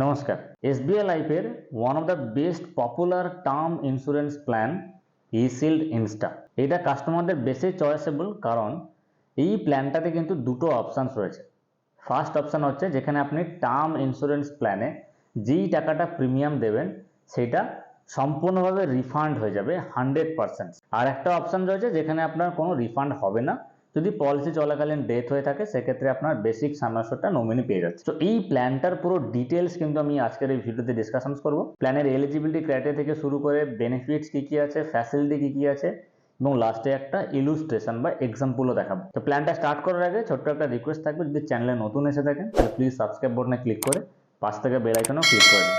নমস্কার। এসবিআই লাইফের one of the best popular term insurance plan eShield Insta এটা কাস্টমারদের বেশি চয়েসেবল কারণ এই প্ল্যানটাতে কিন্তু দুটো অপশানস রয়েছে। ফার্স্ট অপশান হচ্ছে যেখানে আপনি টার্ম ইন্স্যুরেন্স প্ল্যানে যেই টাকাটা প্রিমিয়াম দেবেন, সেটা সম্পূর্ণভাবে রিফান্ড হয়ে যাবে হান্ড্রেড পার্সেন্ট আর একটা অপশান রয়েছে যেখানে আপনার কোনো রিফান্ড হবে না। যদি পলিসি চলাকালীন ডেথ হয়ে থাকে, সেক্ষেত্রে আপনার বেসিক সামাসটা নমিনি পেয়ে যাচ্ছে। তো এই প্ল্যানটার পুরো ডিটেলস কিন্তু আমি আজকের এই ভিডিওতে ডিসকাশন করব। প্ল্যানের এলিজিবিলিটি ক্রাইটেরিয়া থেকে শুরু করে বেনিফিটস কী কী আছে ফ্যাসিলিটি কী কী আছে, এবং লাস্টে একটা ইলুস্ট্রেশন বা এক্সাম্পলও দেখাবো। তো প্ল্যানটা স্টার্ট করার আগে ছোট্ট একটা রিকোয়েস্ট থাকবে, যদি চ্যানেলে নতুন এসে থাকেন, তাহলে প্লিজ সাবস্ক্রাইব বাটনে ক্লিক করে পাশ থেকে বেল ক্লিক করে দিন।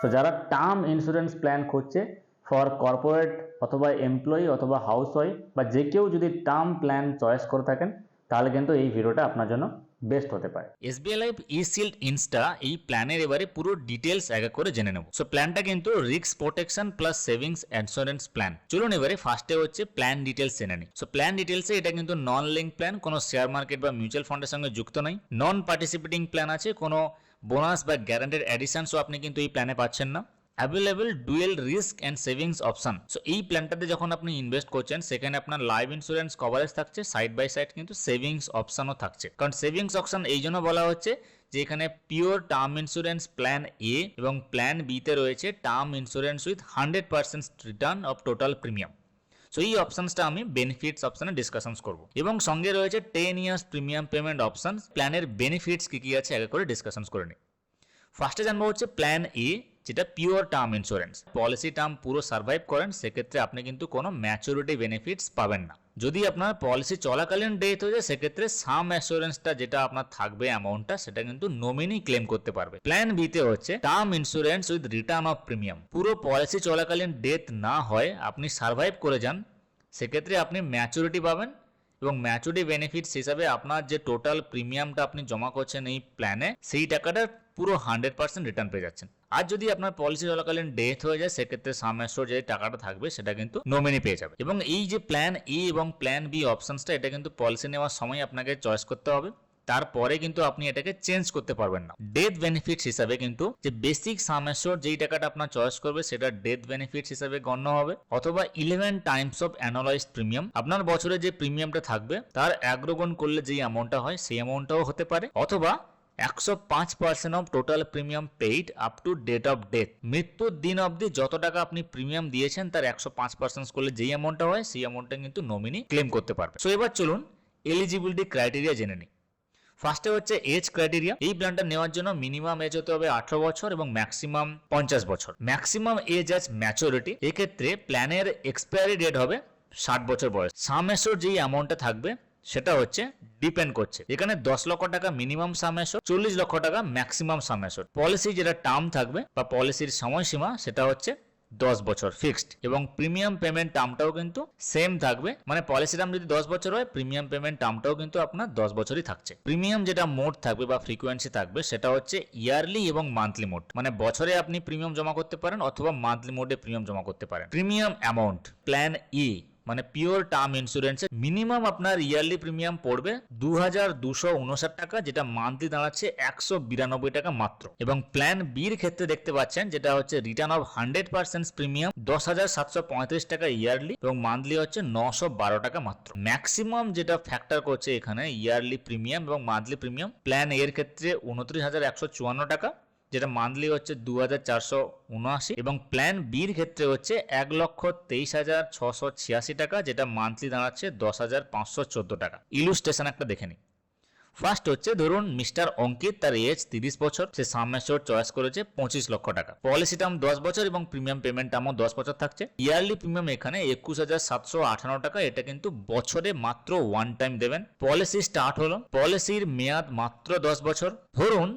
তো যারা টার্ম ইন্স্যুরেন্স প্ল্যান খুঁজছে ফর কর্পোরেট অথবা এমপ্লয়ি অথবা হাউস ওয়াইফ বা যে কেউ যদি টার্ম প্ল্যান চয়েস করে থাকেন, তাহলে কিন্তু এই ভিডিওটা আপনার জন্য বেস্ট হতে পারে। এসবিআই লাইফ ই সিল্ড ইনস্টা এই প্ল্যানের এবারে পুরো ডিটেলস এক করে জেনে নেব। সো প্ল্যানটা কিন্তু risk protection plus savings insurance plan চলুন এবারে ফার্স্টে হচ্ছে প্ল্যান ডিটেলস জেনে নিই। সো প্ল্যান ডিটেলসে এটা কিন্তু নন লিঙ্ক প্ল্যান কোনো শেয়ার মার্কেট বা মিউচুয়াল ফান্ডের সঙ্গে যুক্ত নয়। নন পার্টিসিপেটিং প্ল্যান আছে, কোনো বোনাস বা গ্যারান্টেড অ্যাডিশনসও আপনি কিন্তু এই প্ল্যানে পাচ্ছেন না। Available dual risk and savings option so এই প্ল্যানটাতে যখন আপনি ইনভেস্ট করছেন, সেখানে আপনার লাইফ ইন্স্যুরেন্স কভারেজ থাকছে সাইড বাই সাইড কিন্তু সেভিংস অপশনও থাকছে। কারণ সেভিংস অপশন এই জন্য বলা হচ্ছে যে, এখানে pure term insurance plan A এবং প্ল্যান বিতে রয়েছে term insurance with hundred percent return of total premium so এই অপশনসটা আমি বেনিফিটস অপশনে ডিসকাশনস করব। এবং সঙ্গে রয়েছে ten years premium payment option প্ল্যানের বেনিফিটস কী কী আছে, আগে করে ডিসকাশনস করে নিই। ফার্স্টে জানব হচ্ছে প্ল্যান এ যেটা pure term insurance policy term পুরো সার্ভাইভ করেন, সেক্ষেত্রে আপনি কিন্তু কোনো ম্যাচুরিটি বেনিফিটস পাবেন না। যদি আপনার পলিসি চলাকালীন ডেথ হয়ে যায়, সেক্ষেত্রে সাম অ্যাসুরেন্সটা যেটা আপনার থাকবে অ্যামাউন্টটা সেটা কিন্তু নমিনি ক্লেম করতে পারবে। প্ল্যান বিতে হচ্ছে term insurance with return of premium পুরো পলিসি চলাকালীন ডেথ না হয়, আপনি সার্ভাইভ করে যান, সেক্ষেত্রে আপনি ম্যাচুরিটি পাবেন এবং ম্যাচুরিটি বেনিফিটস হিসাবে আপনার যে টোটাল প্রিমিয়ামটা আপনি জমা করছেন এই প্ল্যানে সেই টাকাটা পুরো হান্ড্রেড পার্সেন্ট রিটার্ন পেয়ে যাচ্ছেন। আর যদি আপনার পলিসি চলাকালীন ডেথ হয়ে যায়, সেক্ষেত্রে সামেশ্বর যে টাকাটা থাকবে, সেটা কিন্তু নমিনি পেয়ে যাবে। এবং এই যে প্ল্যান এ এবং প্ল্যান বি অপশনসটা এটা কিন্তু পলিসি নেওয়ার সময় আপনাকে চয়েস করতে হবে। তারপরে কিন্তু আপনি এটাকে চেঞ্জ করতে পারবেন না। ডেথ বেনিফিটস হিসাবে কিন্তু যে বেসিক সামেশ্বর যেই টাকাটা আপনার চয়েস করবে, সেটা ডেথ বেনিফিটস হিসাবে গণ্য হবে। অথবা eleven times of annualised premium আপনার বছরে যে প্রিমিয়ামটা থাকবে, তার অ্যাগ্রোগণ করলে যেই অ্যামাউন্টটা হয়, সেই অ্যামাউন্টটাও হতে পারে। অথবা একশো পাঁচ percent of total premium paid up to date of death মৃত্যুর দিন অবধি যত টাকা আপনি প্রিমিয়াম দিয়েছেন, তার একশো পাঁচ পার্সেন্ট করলে যেই অ্যামাউন্টটা হয়, সেই অ্যামাউন্টটা কিন্তু নমিনি ক্লেম করতে পারবে। সো এবার চলুন এলিজিবিলিটি ক্রাইটেরিয়া জেনে নিই। ফার্স্টে হচ্ছে এজ ক্রাইটেরিয়া এই প্ল্যানটা নেওয়ার জন্য মিনিমাম এজ হতে হবে আঠারো বছর এবং ম্যাক্সিমাম পঞ্চাশ বছর। ম্যাক্সিমাম এজ অ্যাজ ম্যাচুরিটি এক্ষেত্রে প্ল্যানের এক্সপায়ারি ডেট হবে ষাট বছর বয়স। সামেশ্বর যেই অ্যামাউন্টটা থাকবে সেটা হচ্ছে ডিপেন্ড করছে। এখানে দশ লক্ষ টাকা মিনিমাম সামেশ্বর চল্লিশ লক্ষ টাকা ম্যাক্সিমাম সামেশ্বর পলিসি যেটা টার্ম থাকবে বা পলিসির সময়সীমা, সেটা হচ্ছে দশ বছর ফিক্সড এবং প্রিমিয়াম পেমেন্ট টার্মটাও কিন্তু সেম থাকবে। মানে পলিসি টার্ম যদি দশ বছর হয় প্রিমিয়াম পেমেন্ট টার্মটাও কিন্তু আপনার দশ বছরই থাকছে। প্রিমিয়াম যেটা মোড থাকবে বা ফ্রিকোয়েন্সি থাকবে, সেটা হচ্ছে ইয়ারলি এবং মান্থলি মোড মানে বছরে আপনি প্রিমিয়াম জমা করতে পারেন অথবা মান্থলি মোডে প্রিমিয়াম জমা করতে পারেন। প্রিমিয়াম অ্যামাউন্ট প্ল্যান ই মানে পিওর টার্ম ইন্স্যুরেন্সের মিনিমাম আপনার ইয়ারলি প্রিমিয়াম পড়বে দু হাজার দুশো উনষাট টাকা, যেটা মান্থলি দাঁড়াচ্ছে একশো বিরানব্বই টাকা মাত্র। এবং প্ল্যান বির ক্ষেত্রে দেখতে পাচ্ছেন, যেটা হচ্ছে return of hundred percent premium দশ হাজার সাতশো পঁয়ত্রিশ টাকা ইয়ারলি এবং মান্থলি হচ্ছে নশো বারো টাকা মাত্র। ম্যাক্সিমাম যেটা ফ্যাক্টর করছে এখানে ইয়ারলি প্রিমিয়াম এবং মান্থলি প্রিমিয়াম প্ল্যান এর ক্ষেত্রে উনত্রিশ হাজার একশো চুয়ান্ন টাকা যেটা মান্থলি হচ্ছে দু হাজার চারশো উনআশি এবং প্ল্যান বির ক্ষেত্রে হচ্ছে এক লক্ষ তেইশ হাজার ছশো ছিয়াশি টাকা, যেটা মান্থলি দাঁড়াচ্ছে দশ হাজার পাঁচশো চোদ্দ টাকা। ইলুস্ট্রেশন একটা দেখে নিই। ফার্স্ট হচ্ছে ধরুন মিস্টার অঙ্কিত তার এজ তিরিশ বছর, সে সামেশ্বর চয়েস করেছে পঁচিশ লক্ষ টাকা। পলিসি টার্ম দশ বছর এবং প্রিমিয়াম পেমেন্ট টার্মও দশ বছর থাকছে। ইয়ারলি প্রিমিয়াম এখানে একুশ হাজার সাতশো আঠান্ন টাকা, এটা কিন্তু বছরে মাত্র ওয়ান টাইম দেবেন। পলিসি স্টার্ট হলো। পলিসির মেয়াদ মাত্র দশ বছর। ধরুন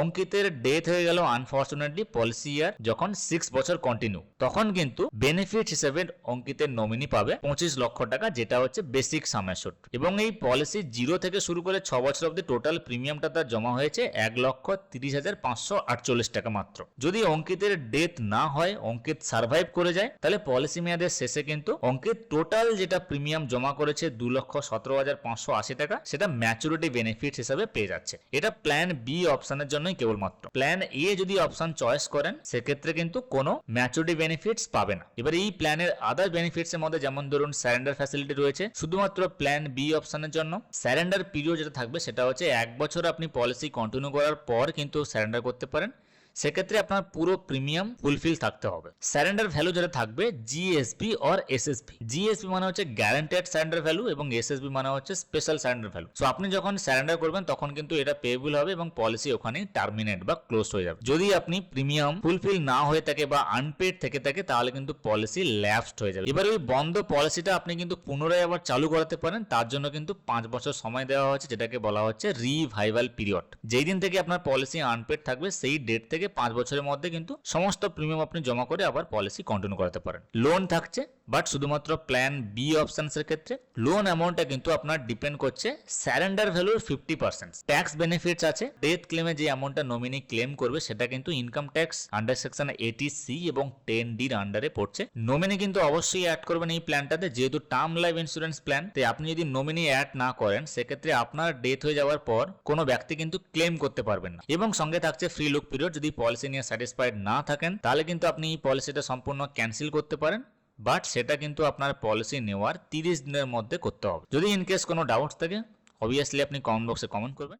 অঙ্কিতের ডেথ হয়ে গেল আনফর্চুনেটলি পলিসি ইয়ার যখন সিক্স বছর কন্টিনিউ তখন কিন্তু বেনিফিট হিসেবে অঙ্কিতের নমিনি পাবে পঁচিশ লক্ষ টাকা, যেটা হচ্ছে বেসিক সামেশ্বর এবং এই পলিসি জিরো থেকে শুরু করে ছ বছর অব্দি টোটাল প্রিমিয়ামটা তার জমা হয়েছে এক লক্ষ তিরিশ হাজার পাঁচশো আটচল্লিশ টাকা মাত্র। যদি অঙ্কিতের ডেথ না হয়, অঙ্কিত সার্ভাইভ করে যায়, তাহলে পলিসি মেয়াদের শেষে কিন্তু অঙ্কিত টোটাল যেটা প্রিমিয়াম জমা করেছে দু লক্ষ সতেরো হাজার পাঁচশো আশি টাকা, সেটা ম্যাচুরিটি বেনিফিট হিসাবে পেয়ে যাচ্ছে। এটা প্ল্যান বি অপশনের জন্য জন্যই কেবলমাত্র। প্ল্যান এ যদি অপশন চয়েস করেন, সেক্ষেত্রে কিন্তু কোনো ম্যাচুরিটি বেনিফিটস পাবে না। এবার এই প্ল্যানের আদার বেনিফিটস এর মধ্যে যেমন ধরুন স্যারেন্ডার ফ্যাসিলিটি রয়েছে, শুধুমাত্র প্ল্যান বি অপশনের জন্য। স্যারেন্ডার পিরিয়ড যেটা থাকবে, সেটা হচ্ছে এক বছর আপনি পলিসি কন্টিনিউ করার পর কিন্তু স্যারেন্ডার করতে পারেন। সেক্ষেত্রে আপনার পুরো প্রিমিয়াম ফুলফিল থাকতে হবে। স্যারেন্ডার ভ্যালু যেটা থাকবে জিএসপি অর এসএসপি জিএসপি মানে হচ্ছে গ্যারান্টেড স্যারেন্ডার ভ্যালু এবং এসএসবি মানে হচ্ছে স্পেশাল স্যারেন্ডার ভ্যালু সো আপনি যখন স্যারেন্ডার করবেন, তখন কিন্তু এটা পেয়েবল হবে এবং পলিসি ওখানে টার্মিনেট বা ক্লোজ হয়ে যাবে। যদি আপনি প্রিমিয়াম ফুলফিল না হয়ে থাকে বা আনপেড থেকে থাকে, তাহলে কিন্তু পলিসি ল্যাপসড হয়ে যাবে। এবার ওই বন্ধ পলিসিটা আপনি কিন্তু পুনরায় আবার চালু করাতে পারেন, তার জন্য কিন্তু পাঁচ বছর সময় দেওয়া হচ্ছে, যেটাকে বলা হচ্ছে রিভাইভাল পিরিয়ড যেই দিন থেকে আপনার পলিসি আনপেড থাকবে, সেই ডেট থেকে পাঁচ বছরের মধ্যে কিন্তু সমস্ত প্রিমিয়াম আপনি জমা করে আবার পলিসি কন্টিনিউ করাতে পারেন। লোন থাকছে বাট শুধুমাত্র প্ল্যান বি অপশনসের ক্ষেত্রে লোন অ্যামাউন্টটা কিন্তু আপনার ডিপেন্ড করছে স্যারেন্ডার ভ্যালুর ফিফটি পার্সেন্ট ট্যাক্স বেনিফিটস আছে। ডেথ ক্লেমে যে অ্যামাউন্টটা নমিনি ক্লেম করবে, সেটা কিন্তু income tax under section eighty C এবং টেন ডির আন্ডারে পড়ছে। নমিনি কিন্তু অবশ্যই অ্যাড করবেন এই প্ল্যানটাতে যেহেতু টার্ম লাইফ ইন্স্যুরেন্স প্ল্যান তাই আপনি যদি নমিনি অ্যাড না করেন, সেক্ষেত্রে আপনার ডেথ হয়ে যাওয়ার পর কোনো ব্যক্তি কিন্তু ক্লেম করতে পারবেন না। এবং সঙ্গে থাকছে ফ্রি লুক পিরিয়ড যদি পলিসি নিয়ে স্যাটিসফাইড না থাকেন, তাহলে কিন্তু আপনি এই পলিসিটা সম্পূর্ণ ক্যান্সেল করতে পারেন। বাট সেটা কিন্তু আপনার পলিসি নেওয়ার তিরিশ দিনের মধ্যে করতে হবে। যদি ইনকেস কোনো ডাউট থাকে অবভিয়াসলি আপনি কমেন্ট বক্সে কমেন্ট করবেন।